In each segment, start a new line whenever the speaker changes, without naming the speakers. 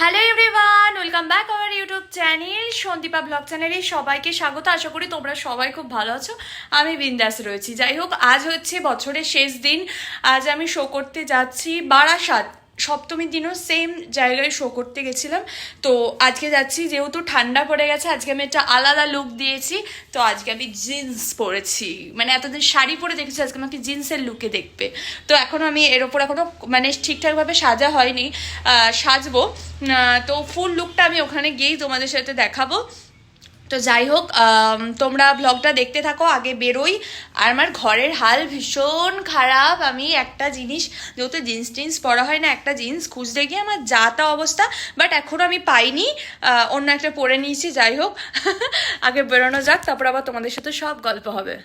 Hello everyone welcome back our YouTube channel Sandipa blog চ্যানেলে সবাইকে স্বাগত। আশা করি তোমরা সবাই খুব ভালো আছো। আমি বিন্দাস রয়েছি। যাই হোক, আজ হচ্ছে বছরের শেষ দিন। আজ আমি শো করতে যাচ্ছি বারাসাত। সপ্তমীর দিনও সেম জায়গায় শো করতে গেছিলাম। তো আজকে যাচ্ছি, যেহেতু ঠান্ডা পড়ে গেছে, আজকে আমি একটা আলাদা লুক দিয়েছি। তো আজকে আমি জিন্স পরেছি। মানে এতদিন শাড়ি পরে দেখেছি, আজকে আমাকে জিন্সের লুকে দেখবে। তো এখন আমি এর ওপর এখনও মানে ঠিকঠাকভাবে সাজা হয়নি সাজবো। তো ফুল লুকটা আমি ওখানে গিয়েই তোমাদের সাথে দেখাবো। তো যাই হোক তোমরা ব্লগটা দেখতে থাকো, আগে বেরোই। আর আমার ঘরের হাল ভীষণ খারাপ। আমি একটা জিনিস, যেহেতু জিন্স টিন্স পরা হয় না, একটা জিন্স খুঁজতে গিয়ে আমার যা তা অবস্থা বাট এখনও আমি পাইনি। অন্য একটা পরে নিয়েছি, যাই হোক। আগে বেরোনো যাক, তারপর আবার তোমাদের সাথে সব গল্প হবে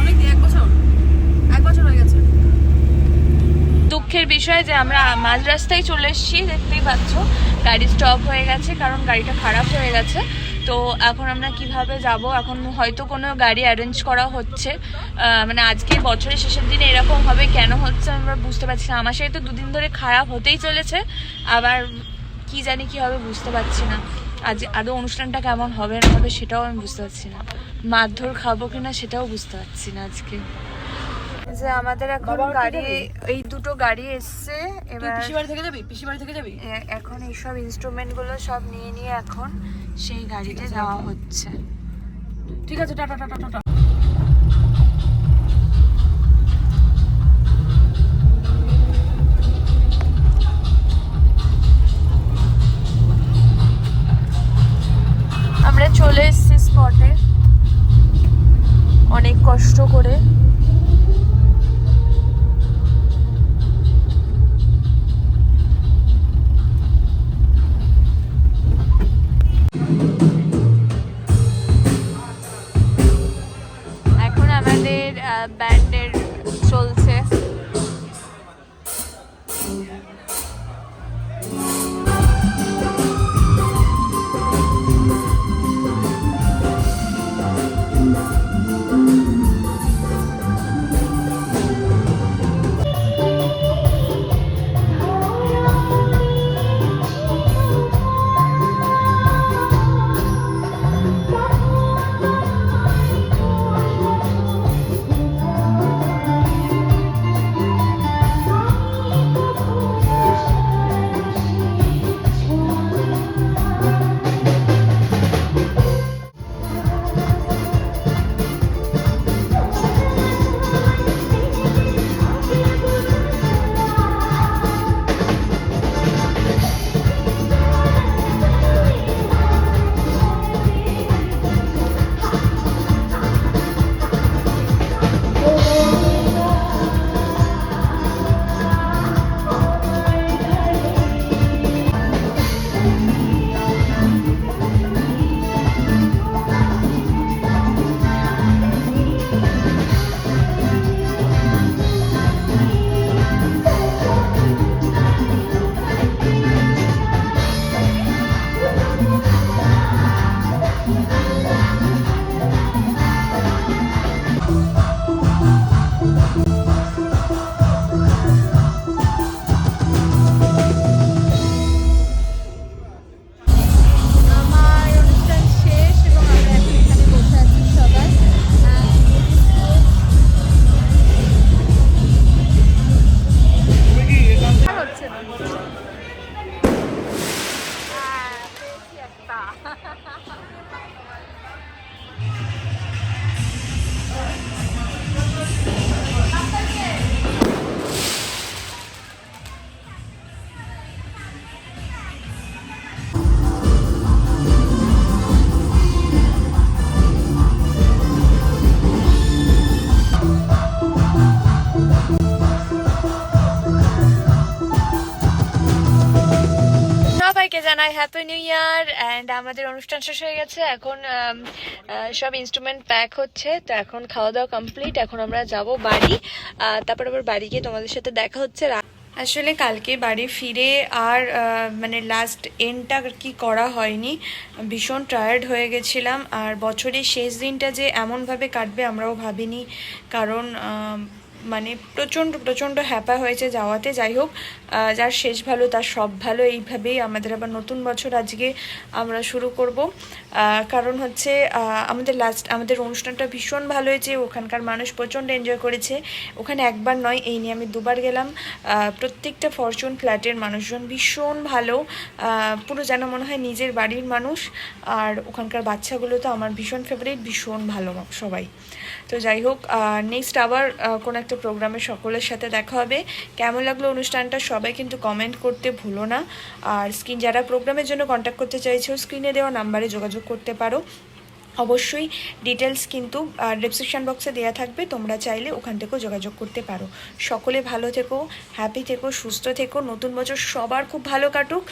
অনেকদিন এক বছর এক বছর হয়ে গেছে
দুঃখের বিষয় যে আমরা মাঝ রাস্তায় চলে এসেছি, দেখতেই পাচ্ছ। গাড়ি স্টপ হয়ে গেছে, কারণ গাড়িটা খারাপ হয়ে গেছে। তো এখন আমরা কীভাবে যাব? এখন হয়তো কোনো গাড়ি অ্যারেঞ্জ করা হচ্ছে। মানে আজকে বছরের শেষের দিনে এরকম হবে, কেন হচ্ছে আমরা বুঝতে পারছি না। আমার সাথে তো দুদিন ধরে খারাপ হতেই চলেছে। আবার কি জানি কি হবে বুঝতে পারছি না। আজ আদৌ অনুষ্ঠানটা কেমন হবে, না হবে সেটাও আমি বুঝতে পারছি না। মারধর খাব কিনা সেটাও বুঝতে পারছি না আজকে। যে আমাদের এখন গাড়ি এই দুটো গাড়ি এসছে এবার
পিসি বাড়ি থেকে যাবি? পিসি বাড়ি থেকে যাবি?
এখন এইসব ইনস্ট্রুমেন্টগুলো সব নিয়ে নিয়ে এখন সেই গাড়িতে যাওয়া হচ্ছে।
ঠিক আছে টাটা টাটা টাটা।
ব্যান্ডের জানাই হ্যাপি নিউ ইয়ার অ্যান্ড আমাদের অনুষ্ঠান শেষ হয়ে গেছে। এখন সব ইনস্ট্রুমেন্ট প্যাক হচ্ছে, তো এখন খাওয়া দাওয়া কমপ্লিট এখন আমরা যাব বাড়ি। তারপর আবার বাড়ি গিয়ে তোমাদের সাথে দেখা হচ্ছে। আসলে কালকে বাড়ি ফিরে আর মানে লাস্ট এন্ডটা কি করা হয়নি, ভীষণ টায়ার্ড হয়ে গেছিলাম। আর বছরের শেষ দিনটা যে এমনভাবে কাটবে আমরাও ভাবিনি। কারণ মানে প্রচণ্ড প্রচণ্ড হ্যাপা হয়েছে যাওয়াতে। যাই হোক যার শেষ ভালো, তার সব ভালো। এইভাবেই আমাদের আবার নতুন বছর আজকে আমরা শুরু করব। কারণ হচ্ছে আমাদের লাস্ট আমাদের অনুষ্ঠানটা ভীষণ ভালো হয়েছে। ওখানকার মানুষ প্রচণ্ড এনজয় করেছে। ওখানে একবার নয়, এই নিয়ে আমি দুবার গেলাম। প্রত্যেকটা ফরচুন ফ্ল্যাটের মানুষজন ভীষণ ভালো। পুরো যেন মনে হয় নিজের বাড়ির মানুষ। আর ওখানকার বাচ্চাগুলো তো আমার ভীষণ ফেভারিট ভীষণ ভালো সবাই। তো যাই হোক নেক্সট আবার কোনো একটা প্রোগ্রামে সকলের সাথে দেখা হবে। কেমন লাগল অনুষ্ঠানটা সবাই কিন্তু কমেন্ট করতে ভুলো না। আর স্ক্রিন যারা প্রোগ্রামের জন্য কন্ট্যাক্ট করতে চাইছো স্ক্রিনে দেওয়া নাম্বারে যোগাযোগ করতে পারো। অবশ্যই ডিটেলস কিন্তু ডিসক্রিপশান বক্সে দেওয়া থাকবে। তোমরা চাইলে ওখান থেকেও যোগাযোগ করতে পারো। সকলে ভালো থেকো হ্যাপি থেকো, সুস্থ থেকো। নতুন বছর সবার খুব ভালো কাটুক।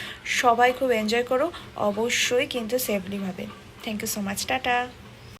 সবাই খুব এনজয় করো। অবশ্যই কিন্তু সেফলিভাবে thank you so much tata